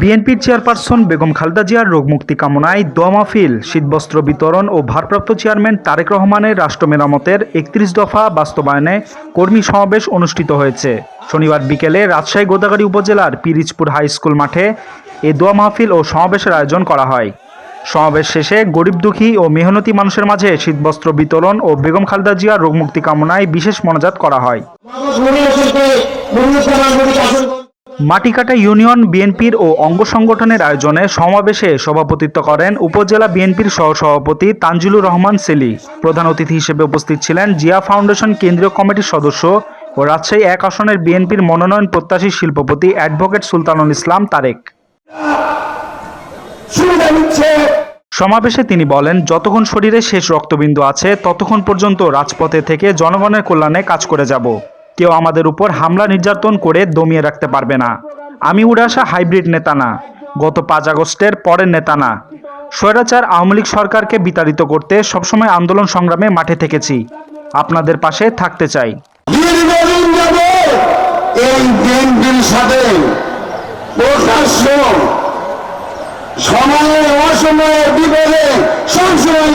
বিএনপির চেয়ারপারসন বেগম খালেদা জিয়ার রোগমুক্তি কামনায় দোয়া মাহফিল, শীতবস্ত্র বিতরণ ও ভারপ্রাপ্ত চেয়ারম্যান তারেক রহমানের রাষ্ট্র মেরামতের একত্রিশ দফা বাস্তবায়নে কর্মী সমাবেশ অনুষ্ঠিত হয়েছে। শনিবার বিকেলে রাজশাহী গোদাগাড়ী উপজেলার পিরিজপুর হাই স্কুল মাঠে এ দোয়া মাহফিল ও সমাবেশের আয়োজন করা হয়। সমাবেশ শেষে গরিব দুঃখী ও মেহনতি মানুষের মাঝে শীতবস্ত্র বিতরণ ও বেগম খালেদা জিয়ার রোগমুক্তি কামনায় বিশেষ মনোজাত করা হয়। মাটিকাটা ইউনিয়ন বিএনপির ও অঙ্গ সংগঠনের আয়োজনে সমাবেশে সভাপতিত্ব করেন উপজেলা বিএনপির সহসভাপতি তানজিলুর রহমান সেলি। প্রধান অতিথি হিসেবে উপস্থিত ছিলেন জিয়া ফাউন্ডেশন কেন্দ্রীয় কমিটির সদস্য ও রাজশাহী এক আসনের বিএনপির মনোনয়ন প্রত্যাশী শিল্পপতি অ্যাডভোকেট সুলতানুল ইসলাম তারেক। সমাবেশে তিনি বলেন যতক্ষণ শরীরে শেষ রক্তবিন্দু আছে ততক্ষণ পর্যন্ত রাজপথে থেকে জনগণের কল্যাণে কাজ করে যাব। কেউ আমাদের উপর হামলা নির্যাতন করে দমিয়ে রাখতে পারবে না। আমি উড়ে আসা হাইব্রিড নেতা না। গত পাঁচ আগস্টের পরের নেতা না। স্বৈরাচার আওয়ামী লীগ সরকারকে বিতাড়িত করতে সবসময় আন্দোলন সংগ্রামে মাঠে থেকেছি। আপনাদের পাশে থাকতে চাই।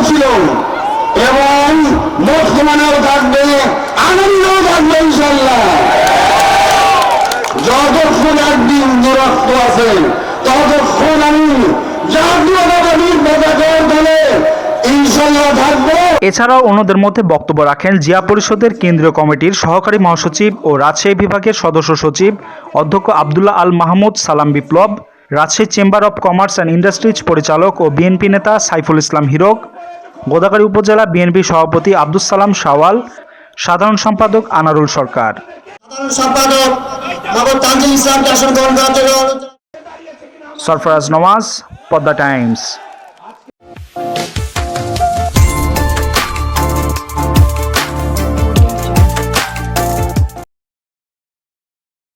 ছিল এবং বর্তমানেও থাকবে আনন্দও থাকবে যতক্ষণ একদিন দূরত্ব আছে, ততক্ষণ আমি এছাড়াও অন্যদের মধ্যে বক্তব্য রাখেন জিয়া পরিষদের কেন্দ্রীয় কমিটির সহকারী মহাসচিব ও রাজশাহী বিভাগের সদস্য সচিব অধ্যক্ষ Abdullah Al Mahmud Salam Biplob, Rajshahi chamber of commerce and industries পরিচালক ও বিএনপি নেতা সাইফুল ইসলাম হিরক, গোদাগাড়ী উপজেলা বিএনপি সভাপতি আব্দুল সালাম শাওয়াল সাধারণ সম্পাদক আনারুল সরকার। সম্পাদক সরফরাজ নওয়াজ পদ্মা টাইমস।